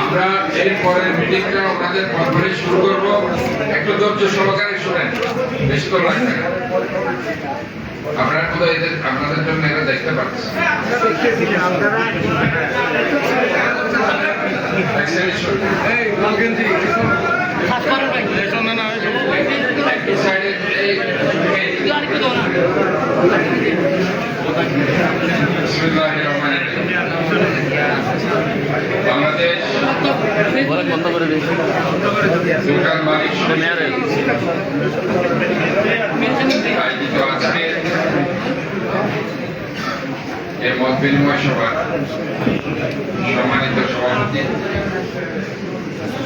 আমরা এর পরের মিটিংটা ওনাদের পরপরই শুরু করব একটু ধৈর্য সহকারে শোনেন বেশি করে লাগবে আপনারা কোথাও এদের আপনাদের জন্য এরা দেখতে পাচ্ছি বাংলাদেশ বন্ধ করে দোকান মালিক মেয়ারের আয়োজিত আজকে এই মত বিনিময় সভার সম্মানিত সভাপতি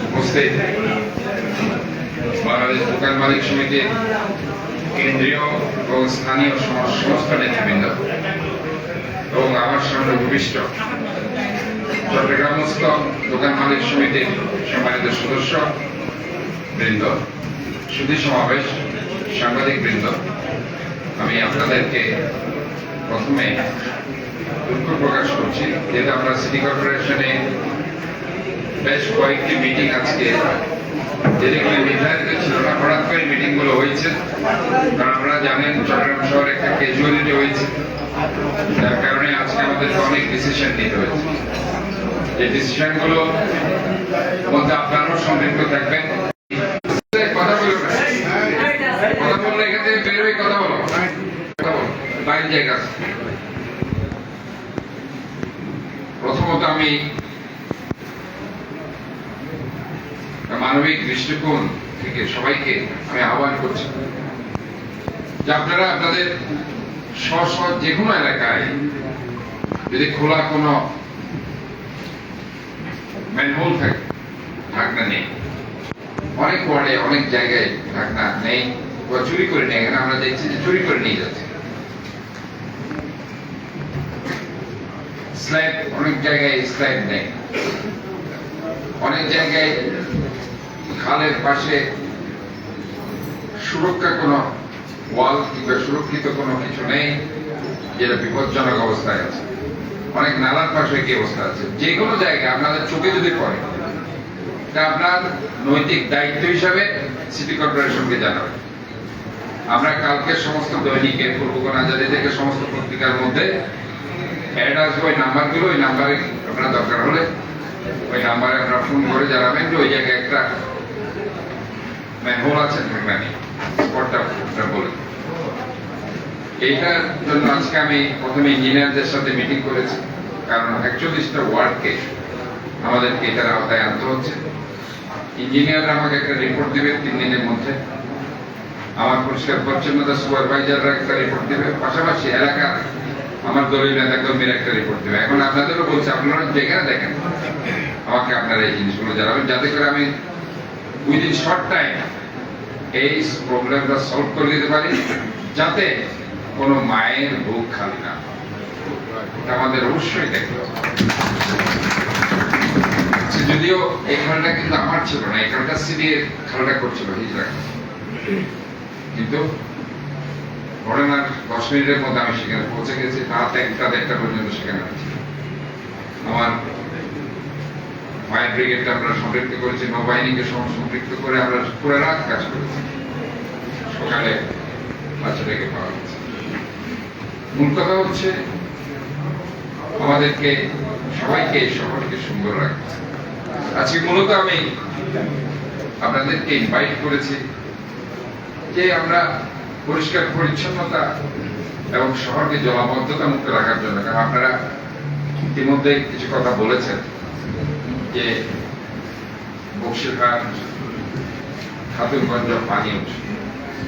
উপস্থিত বাংলাদেশ দোকান মালিক সমিতির কেন্দ্রীয় এবং স্থানীয় সমাজ সংস্থা নেতৃবৃন্দ এবং আমার সামনে ভূমিষ্ঠ চট্টগ্রামস্থ দোকান মালিক সমিতির সম্মানিত সদস্য বৃন্দ, সুধী সমাবেশ সাংবাদিক বৃন্দ, আমি আপনাদেরকে প্রথমে দুঃখ প্রকাশ করছি যেহেতু আমরা সিটি কর্পোরেশনে বেশ কয়েকটি মিটিং আজকে, যেগুলো নির্ধারিত ছিল না, হঠাৎ করে মিটিংগুলো হয়েছে। কারণ আপনারা জানেন, চট্টগ্রাম শহরে একটা ক্যাজুয়ালিটি হয়েছে। যার কারণে আজকে আমাদেরকে অনেক ডিসিশন নিতে হয়েছে। যে ডিসিশনগুলো মধ্যে আপনারাও সম্পৃক্ত থাকবেন। কথা বলবেন প্রথমত আমি মানবিক দৃষ্টিকোণ থেকে সবাইকে আমি আহ্বান করছি যে আপনারা আপনাদের স্ব যে কোনো এলাকায় যদি খোলা কোনো ম্যানহোল থাকে, ঢাকনা নেই। অনেক ওয়ার্ডে অনেক জায়গায় ঢাকনা নেই বা চুরি করে নেই এখানে আমরা দেখছি যে চুরি করে নিয়ে যাচ্ছে। স্ল্যাব অনেক জায়গায় স্ল্যাব নেই। অনেক জায়গায় খালের পাশে সুরক্ষা কোনো ওয়াল কিংবা সুরক্ষিত কোনো কিছু নেই, যেটা বিপজ্জনক অবস্থায় আছে। অনেক নালার পাশে কি অবস্থা আছে। যে কোনো জায়গায় আপনাদের চোখে যদি পড়ে, তা আপনার নৈতিক দায়িত্ব হিসাবে সিটি কর্পোরেশনকে জানাবেন আমরা কালকে সমস্ত দৈনিকে পূর্বকোণ আজাদি থেকে সমস্ত পত্রিকার মধ্যে অ্যাড আসবে ওই নাম্বারগুলো, ওই নাম্বারে আপনার দরকার হলে ওই নাম্বারে আপনারা ফোন করে জানাবেন যে ওই জায়গায় একটা ম্যানহোল আছে থাকবে নেই স্পটটা আপনারা বলে জন্য আজকে আমি প্রথমে ইঞ্জিনিয়ারদের সাথে মিটিং করেছি। কারণ একচল্লিশটা ওয়ার্ডকে আমাদেরকে এটার আওতায় আনতে হচ্ছে। ইঞ্জিনিয়াররা আমাকে একটা রিপোর্ট দিবে তিন দিনের মধ্যে। আমার পরিষ্কার পরিচ্ছন্নতা সুপারভাইজাররা একটা রিপোর্ট দিবে। পাশাপাশি এলাকার আমার দলীয় নেতা কর্মীর একটা রিপোর্ট দেবে। এখন আপনাদেরও বলছি, আপনারা যেখানে দেখেন। আমাকে আপনারা এই জিনিসগুলো জানাবেন। যাতে করে আমি উইদিন শর্ট টাইম এই প্রবলেমটা সলভ করে দিতে পারি যাতে কোনো মায়ের বুক খালি না। আমাদের অবশ্যই দেখতে আচ্ছা, যদিও এই খেলাটা কিন্তু আমার ছিল না এই খেলাটা সিডিএ খেলাটা করছিল হিজরা কিন্তু ঘটনার দশ মিনিটের মধ্যে আমি সেখানে পৌঁছে গেছি রাত একটা দেড়টা পর্যন্ত সেখানে আমার ফায়ার ব্রিগেডটা আমরা সম্পৃক্ত করেছি, নৌবাহিনীকে সম- সম্পৃক্ত করে আমরা পুরো রাত কাজ করেছি। সকালে বাচ্চাটাকে পাওয়া গেছে। মূল কথা হচ্ছে, আমাদেরকে, সবাইকে এই শহরকে সুন্দর রাখতে আজকে মূলত আমি আপনাদেরকে ইনভাইট করেছি যে আমরা পরিষ্কার পরিচ্ছন্নতা এবং শহরকে জলাবদ্ধতা মুক্ত রাখার জন্য। কারণ আপনারা ইতিমধ্যে কিছু কথা বলেছেন। যে বক্সিরহাট খাতুনগঞ্জ পানি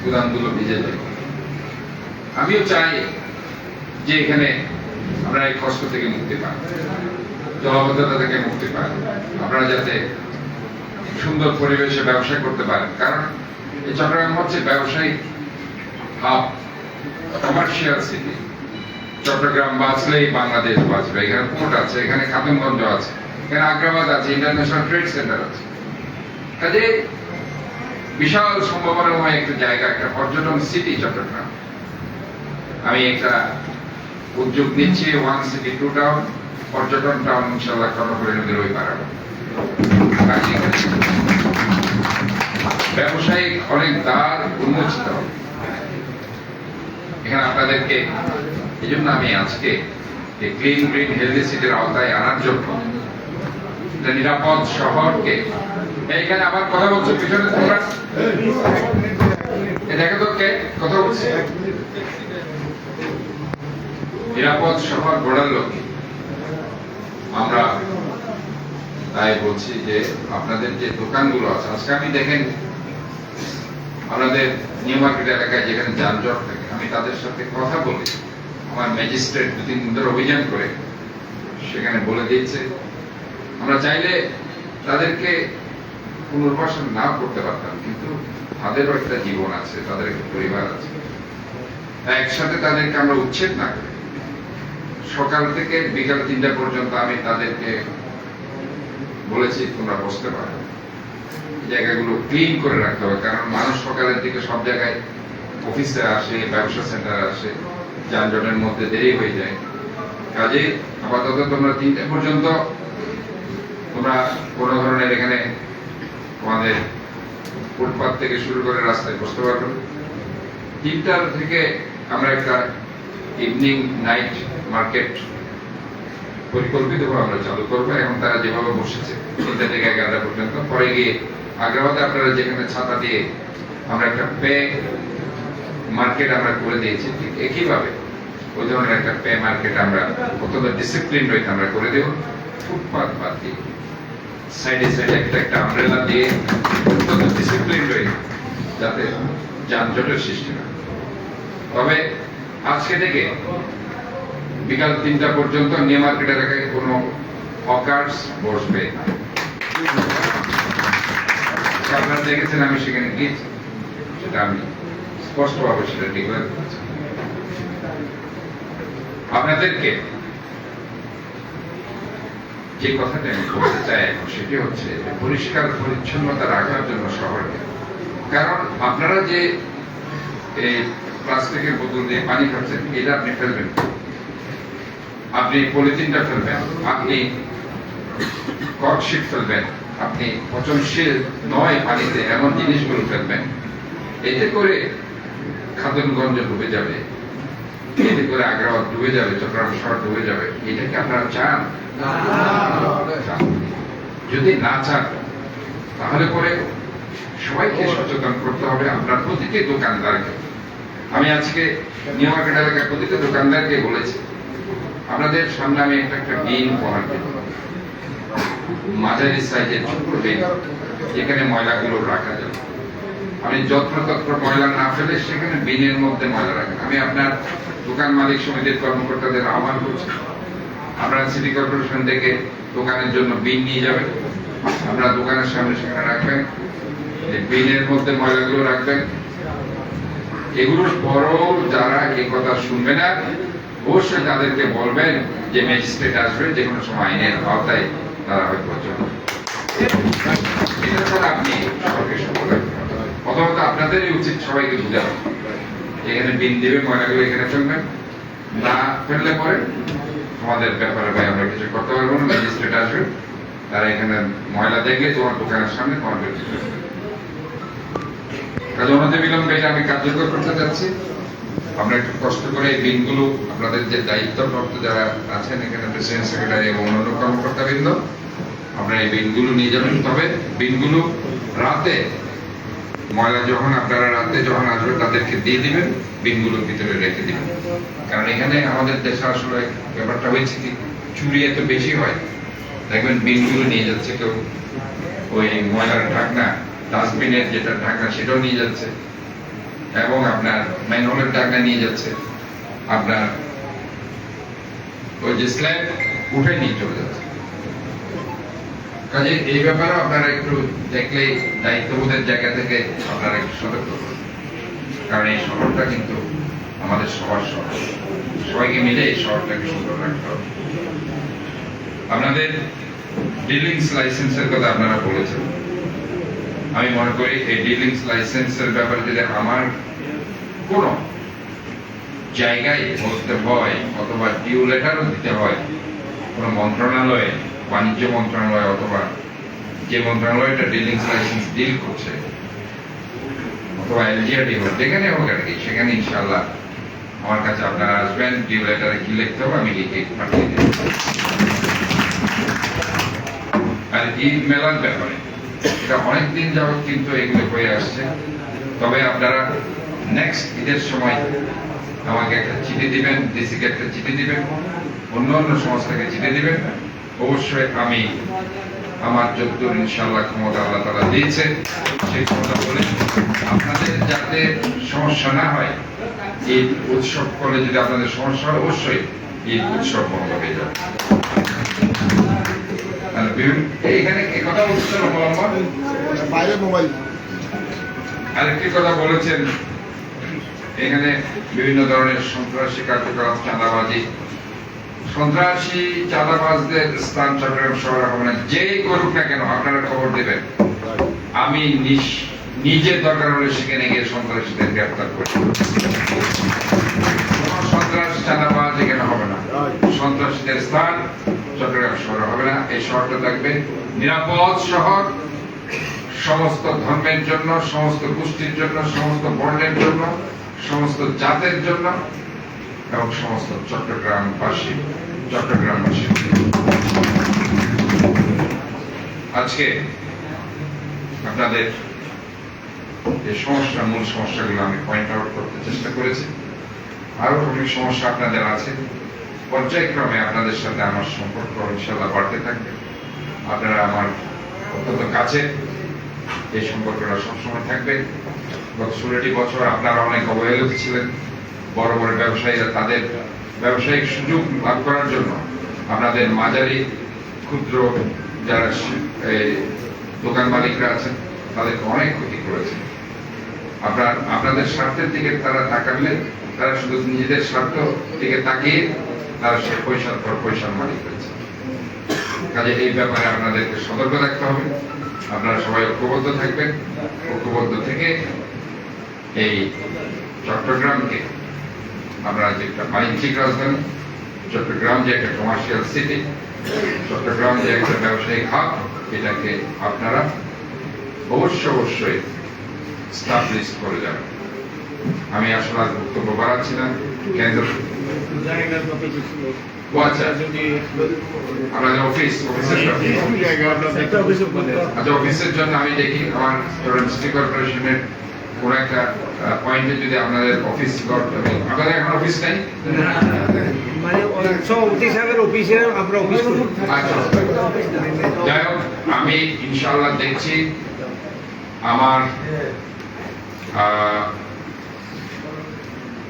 গুদামগুলো ভিজে যায়। আমিও চাই যে এখানে আমরা এই কষ্ট থেকে মুক্তি পাই, জলাবদ্ধতা থেকে মুক্তি পাই, আপনারা যাতে সুন্দর পরিবেশে ব্যবসা করতে পারেন। কারণ এই চট্টগ্রাম হচ্ছে ব্যবসায়িক হাব কমার্শিয়াল সিটি চট্টগ্রাম বাঁচলেই বাংলাদেশ বাঁচবে, এখানে পোর্ট আছে, এখানে খাতুনগঞ্জ আছে। এখানে আগ্রাবাদ আছে ইন্টারন্যাশনাল ট্রেড সেন্টার আছে। কাজে বিশাল সম্ভাবনাময় একটা জায়গা, একটা পর্যটন সিটি চট্টগ্রাম। আমি একটা উদ্যোগ নিচ্ছি ওয়ান সিটি টু টাউন পর্যটন টাউন ইনশাল্লাহ কর্ণপুরে নদীর ওই এখানে ব্যবসায়িক অনেক দ্বার উন্মোচিত। এখানে আপনাদেরকে, এই জন্য আমি আজকে ক্লিন গ্রিন হেলদি সিটির আওতায় আনার জন্য একটা নিরাপদ শহরকে। এইখানে আবার কথা বলছো, পিছনে তোমরা? দেখো তো কে কথা বলছে। নিরাপদ শহর গড়ার লক্ষ্যে আমরা তাই বলছি যে আপনাদের যে দোকানগুলো আছে, আজকে আমি দেখেন আমাদের নিউ মার্কেট এলাকায় যেখানে যানজট থাকে, আমি তাদের সাথে কথা বলি। আমার ম্যাজিস্ট্রেট দু তিন দিন ধরে অভিযান করে সেখানে বলে দিয়েছে আমরা চাইলে তাদেরকে পুনর্বাসন না করতে পারতাম, কিন্তু তাদেরও একটা জীবন আছে, তাদের একটা পরিবার আছে। একসাথে তাদেরকে আমরা উচ্ছেদ না করি। সকাল থেকে বিকাল তিনটা পর্যন্ত আমি তাদেরকে বলেছি, তোমরা বসতে পারো। জায়গাগুলো ক্লিন করে রাখতে হবে, কারণ মানুষ সকালের দিকে সব জায়গায় অফিসে আসে, ব্যবসা সেন্টার আসে, যানজটের মধ্যে দেরি হয়ে যায়। কাজে আপাতত তোমরা তিনটে পর্যন্ত তোমরা কোনো ধরনের এখানে তোমাদের ফুটপাথ থেকে শুরু করে রাস্তায় বসতে পারবে তিনটার থেকে আমরা একটা ইভিনিং নাইট মার্কেট পরিকল্পিতভাবে আমরা চালু করব এখন তারা যেভাবে বসেছে, তিনটা থেকে এগারোটা পর্যন্ত। পরে গিয়ে আগ্রাবাদে আপনারা যেখানে ছাতা দিয়ে আমরা একটা পে মার্কেট আমরা করে দিয়েছি, ঠিক একইভাবে ওই ধরনের একটা পে মার্কেট আমরা অত্যন্ত ডিসিপ্লিন রয়েছে আমরা করে দেব। ফুটপাথ বাদ দিয়ে সাইডে সাইডে একটা একটা আমব্রেলা দিয়ে অত্যন্ত ডিসিপ্লিন রয়েছে যাতে যানজটের সৃষ্টি হয়। তবে আজকে থেকে বিকাল তিনটা পর্যন্ত নিউ মার্কেট এলাকায় কোনো হকার্স বসবে। আপনারা দেখেছেন আমি সেখানে গিয়েছি সেটা আমি স্পষ্টভাবে সেটা ডিক্লেয়ার করেছি আপনাদেরকে যে কথাটা আমি বলতে চাই এখন সেটি হচ্ছে পরিষ্কার পরিচ্ছন্নতা রাখার জন্য শহরকে। কারণ আপনারা যে এই প্লাস্টিকের বোতল দিয়ে পানি খাচ্ছেন, এটা আপনি ফেলবেন। আপনি পলিথিনটা ফেলবেন, আপনি কর্কশিট ফেলবেন, আপনি পচনশীল নয় পানিতে এমন জিনিসগুলো ফেলবেন, এতে করে খাদনগঞ্জ ডুবে যাবে, এতে করে আগ্রাবাদ ডুবে যাবে, চট্টগ্রাম শহর ডুবে যাবে। এটা কি আপনারা চান। যদি না চান, তাহলে পরে সবাইকে সচেতন করতে হবে। আপনার প্রতিটি দোকানদারকে, আমি আজকে নিউ মার্কেট এলাকার প্রতিটি দোকানদারকে বলেছি, আপনাদের সামনে আমি একটা একটা বিন উপহার দেব। মাঝারি সাইজের ছোট বিন, যেখানে ময়লাগুলো রাখা যাবে। আমি যত্রতত্র ময়লা না ফেলে সেখানে বিনের মধ্যে ময়লা রাখেন আমি আপনার দোকান মালিক সমিতির কর্মকর্তাদের আহ্বান করছি। আপনারা সিটি কর্পোরেশন থেকে দোকানের জন্য বিন নিয়ে যাবেন। আপনারা দোকানের সামনে সেখানে রাখবেন। বিনের মধ্যে ময়লাগুলো রাখবেন। এগুলোর পরও যারা এই কথা শুনবে না, অবশ্যই তাদেরকে বলবেন যে ম্যাজিস্ট্রেট আসবে, যে কোনো সময় আইনের আওতায় তারা হয়তো আপনি। প্রথমত আপনাদেরই উচিত সবাইকে বুঝানো। এখানে বিন দেবে ময়লাগুলো এখানে ফেলবেন। না ফেললে পরে আমাদের ব্যাপারে ভাই আমরা কিছু করতে পারব না ম্যাজিস্ট্রেট আসবে। তারা এখানে ময়লা দেখলে তোমার দোকানের সামনে তোমার কাজে বিলম্বে আমি কার্যকর করতে যাচ্ছি। আমরা একটু কষ্ট করে এই বিনগুলো আপনাদের যে দায়িত্বপ্রাপ্ত যারা আছেন, এখানে প্রেসিডেন্ট সেক্রেটারি এবং অন্যান্য আপনারা এই নিয়ে যাবেন। তবে বিনগুলো রাতে ময়লা যখন আপনারা রাতে যখন আসবে তাদেরকে দিয়ে দিবেন বিনগুলোর ভিতরে রেখে দিবেন। কারণ এখানে আমাদের দেশে আসলে ব্যাপারটা হয়েছে কি, চুরি এত বেশি হয়, দেখবেন বিনগুলো নিয়ে যাচ্ছে কেউ। ওই ময়লার ঢাকনা, ডাস্টবিনের যেটা ঢাকনা, সেটাও নিয়ে যাচ্ছে। এবং আপনার ম্যানহোলের ঢাকনা নিয়ে যাচ্ছে। আপনার ওই যে স্ল্যাব উঠে নিয়ে চলে যাচ্ছে। কাজে এই ব্যাপারে আপনারা একটু দেখলে দায়িত্ববোধের জায়গা থেকে আপনারা একটু সতর্ক কারণ এই শহরটা কিন্তু আমাদের সবার শহর। সবাইকে মিলে এই শহরটাকে সুন্দর রাখতে আপনাদের ডিলিংস লাইসেন্সের কথা আপনারা বলেছেন। আমি মনে করি এই ডিলিংস লাইসেন্সের ব্যাপারে যদি আমার কোন জায়গায় বলতে হয় অথবা ডিউ লেটারও দিতে হয়, কোন মন্ত্রণালয়ে বাণিজ্য মন্ত্রণালয় অথবা যে মন্ত্রণালয়টা ডিলিংস লাইসেন্স ডিল করছে, অথবা এলজিআরডি হোক, যেখানে হোক আর কি, সেখানে ইনশাল্লাহ আমার কাছে আপনারা আসবেন ডিউ লেটারে কি লিখতে হবে আমি লিখে পাঠিয়ে দেব। আর ঈদ মেলার ব্যাপারে, এটা অনেকদিন যাবত কিন্তু এগুলো হয়ে আসছে। তবে আপনারা নেক্সট ঈদের সময় আমাকে একটা চিঠি দিবেন ডিসিকে একটা চিঠি দিবেন অন্য অন্য সংস্থাকে চিঠি দিবেন অবশ্যই আমি আমার যদ্দূর ইনশাল্লাহ ক্ষমতা আল্লাহ তালা দিয়েছে। সেই ক্ষমতা বলে আপনাদের যাতে সমস্যা না হয় ঈদ উৎসব করলে যদি আপনাদের সমস্যা হয় অবশ্যই ঈদ উৎসব বন্ধ হয়ে যাবে। আর বিভিন্ন- এখানে কথা বলছিল বাইরে মোবাইল। আরেকটি কথা বলেছেন। এখানে বিভিন্ন ধরনের সন্ত্রাসী কার্যকলাপ চাঁদাবাজি সন্ত্রাসী চাঁদাবাজদের স্থান চট্টগ্রাম শহর হবে না যেই করুক না কেন, আপনারা খবর দেবেন। আমি নিস- নিজে দরকার হলে সেখানে গিয়ে সন্ত্রাসীদের গ্রেপ্তার করি। সন্ত্রাস, চাঁদাবাজ এখানে হবে না। সন্ত্রাসীদের স্থান চট্টগ্রাম শহর হবে না, এই শহরটা থাকবে নিরাপদ শহর, সমস্ত ধর্মের জন্য, সমস্ত গোষ্ঠীর জন্য, সমস্ত বর্ণের জন্য, সমস্ত জাতের জন্য এবং সমস্ত চট্টগ্রামবাসী চট্টগ্রামবাসী। আজকে আপনাদের যে সমস্যা মূল সমস্যাগুলো আমি পয়েন্ট আউট করতে চেষ্টা করেছি। আরও অনেক সমস্যা আপনাদের আছে। পর্যায়ক্রমে আপনাদের সাথে আমার সম্পর্ক ইনশাল্লাহ বাড়তে থাকবে। আপনারা আমার অত্যন্ত কাছে এই সম্পর্কটা সবসময় থাকবে। গত ষোলোটি বছর আপনারা অনেক অবহেলিত ছিলেন। বড় বড় ব্যবসায়ীরা তাদের ব্যবসায়িক সুযোগ লাভ করার জন্য আপনাদের মাঝারি ক্ষুদ্র যারা দোকান মালিকরা আছেন, তাদেরকে অনেক ক্ষতি করেছে। আপনার, আপনাদের স্বার্থের দিকে তারা তাকালে তারা শুধু নিজেদের স্বার্থ দিকে তাকিয়ে তারা সে পয়সার পর পয়সার মালিক হয়েছে। কাজে এই ব্যাপারে আপনাদেরকে সতর্ক থাকতে হবে। আপনারা সবাই ঐক্যবদ্ধ থাকবেন। ঐক্যবদ্ধ থেকে এই চট্টগ্রামকে আমরা যে একটা বাণিজ্যিক রাজধানী চট্টগ্রাম যে একটা কমার্শিয়াল সিটি চট্টগ্রাম যে একটা ব্যবসায়িক হাব এটাকে আপনারা অবশ্য অবশ্যই স্টাবলিশ করে যাবেন। আমি আসলে আর বক্তব্য বাড়াচ্ছি না। কেন্দ্র আচ্ছা। অফিসের জন্য আচ্ছা অফিসের জন্য আমি দেখি আমার ধরেন সিটি কর্পোরেশনের কোন একটা পয়েন্টে যদি আপনাদের অফিস আপনাদের এখন অফিস নেই মানে সভাপতি অফিসে আমরা অফিস আচ্ছা যাই হোক আমি ইনশাল্লাহ দেখছি আমার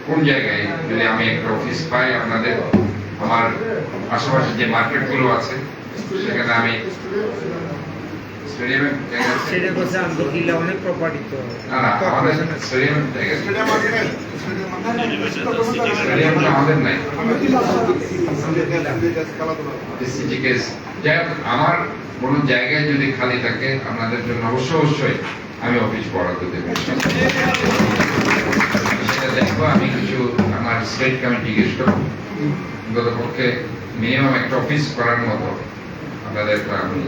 কোন জায়গায় যদি আমি একটা অফিস পাই আপনাদের আমার আশেপাশে যে মার্কেটগুলো আছে সেখানে আমি? সেটা করছে অনেক প্রপার্টি তো। আমার কোনো জায়গায় যদি খালি থাকে আপনাদের জন্য অবশ্যই অবশ্যই আমি অফিস বরাদ্দ দেবো। সেটা দেখব আমি কিছু আমার স্টেট কমিটি জিজ্ঞেস করব। অন্তত পক্ষে মিনিমাম একটা অফিস করার মতো আপনাদের আমি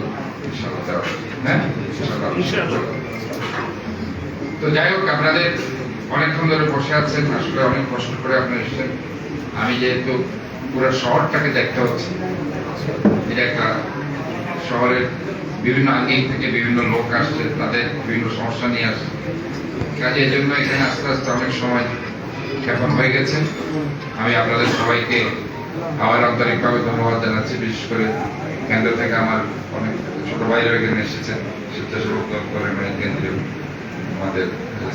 তো যাই হোক, আপনাদের অনেকক্ষণ ধরে বসে আছেন, আসলে অনেক কষ্ট করে আপনি এসেছেন। আমি যেহেতু পুরো শহরটাকে দেখতে হচ্ছে, এটা একটা শহরের বিভিন্ন আঙ্গিক থেকে বিভিন্ন লোক আসছে, তাদের বিভিন্ন সমস্যা নিয়ে আসছে। কাজে এই জন্য এখানে আস্তে আস্তে অনেক সময় ক্ষেপণ হয়ে গেছে। আমি আপনাদের সবাইকে আমার আন্তরিকভাবে ধন্যবাদ জানাচ্ছি, বিশেষ করে কেন্দ্র থেকে আমার অনেক ছোট ভাইরা এখানে এসেছেন স্বেচ্ছাসেবক দল করে মানে কেন্দ্রীয় আমাদের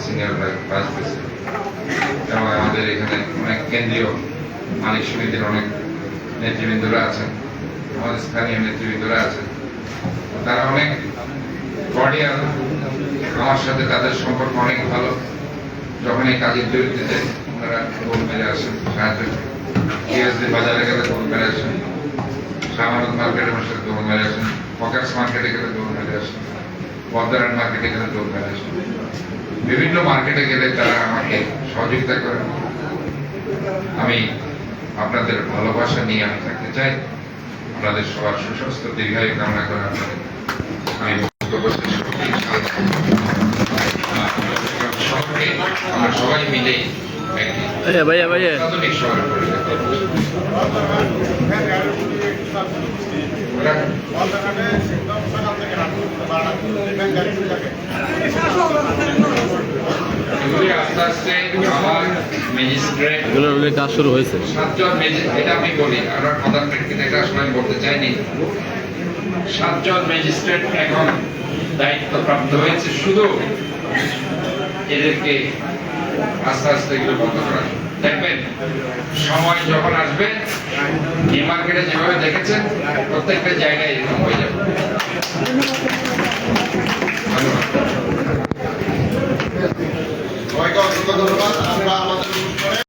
সিনিয়র এবং আমাদের এখানে অনেক কেন্দ্রীয় মালিক সমিতির অনেক নেতৃবৃন্দরা আছেন। আমাদের স্থানীয় নেতৃবৃন্দরা আছেন। তারা অনেক কর্ডিয়াল আমার সাথে তাদের সম্পর্ক অনেক ভালো। যখন এই কাজের জড়িত যায় ওনারা দৌড় মেরে আসেন, সাহায্য বাজারে গেলে দৌড় মেরে আসেন। সামানত মার্কেটে আমার সাথে দৌড় মেরে আসেন। পকেটস মার্কেটে গেলে দৌড় মেরে আসেন বর্ধমান মার্কেটে গেলে মেরে আসেন বিভিন্ন মার্কেটে গেলে তারা আমাকে সহযোগিতা করেন আমি আপনাদের ভালোবাসা নিয়ে আমি থাকতে চাই। আপনাদের সবার সুস্বাস্থ্য, দীর্ঘায়ু কামনা করে আপনাদের আমি। আমরা সবাই মিলে ভাইয়া ভাইয়া ভাইয়া আস্তে আমার ম্যাজিস্ট্রেট এগুলোর কাজ শুরু হয়েছে। সাতজন এটা আমি বলি আমরা প্রধান প্রেক্ষিতে এটা আসলে বলতে চাইনি। সাতজন ম্যাজিস্ট্রেট এখন দায়িত্বপ্রাপ্ত হয়েছে। শুধু এদেরকে আস্তে আস্তে এগুলো বন্ধ করা। দেখবেন, সময় যখন আসবে, এই মার্কেটে যেভাবে দেখেছেন, প্রত্যেকটা জায়গায় এরকম হয়ে যাবে। ধন্যবাদ।